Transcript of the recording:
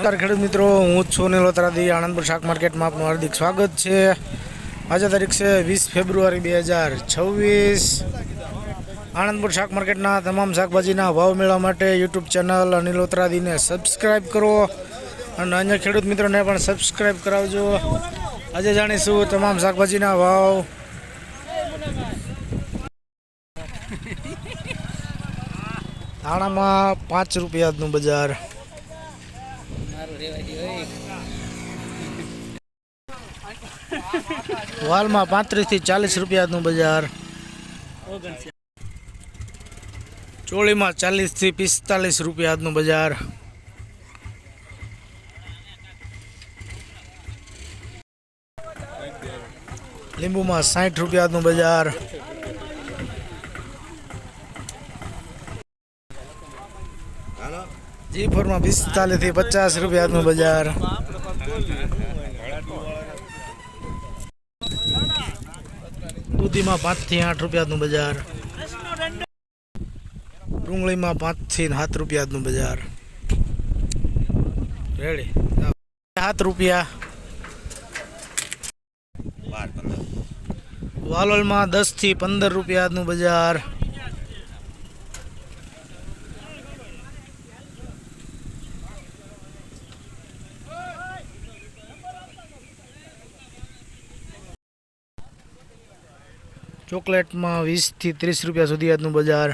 નમસ્કાર ખેડૂત મિત્રો, હું છું નીલોતરાદી આણંદપુર શાક માર્કેટમાં આપનું હાર્દિક સ્વાગત છે. આજે તારીખ છે વીસ ફેબ્રુઆરી બે હજાર છવ્વીસ. આણંદપુર શાક માર્કેટના તમામ શાકભાજીના ભાવ મેળવવા માટે યુટ્યુબ ચેનલ અનિલોત્રાદીને સબસ્ક્રાઈબ કરો અને અન્ય ખેડૂત મિત્રોને પણ સબસ્ક્રાઈબ કરાવજો. આજે જાણીશું તમામ શાકભાજીના ભાવ. ધાણામાં પાંચ રૂપિયાનું બજાર. વાલમાં પાંત્રીસથી ચાલીસ રૂપિયાનું બજાર. ચોળીમાં ચાલીસથી પિસ્તાલીસ રૂપિયાનું બજાર. લીંબુમાં સાઠ રૂપિયાનું બજાર. જી ફોરમાં પિસ્તાલીસથી પચાસ રૂપિયાનું બજાર. દૂધીમાં પાંચથી આઠ રૂપિયાનું બજાર. ડુંગળીમાં પાંચથી સાત રૂપિયાનું બજાર. સાત રૂપિયા. વાલોલમાં દસથી પંદર રૂપિયાનું બજાર. ચોકલેટમાં વીસથી ત્રીસ રૂપિયા સુધી આજનું બજાર.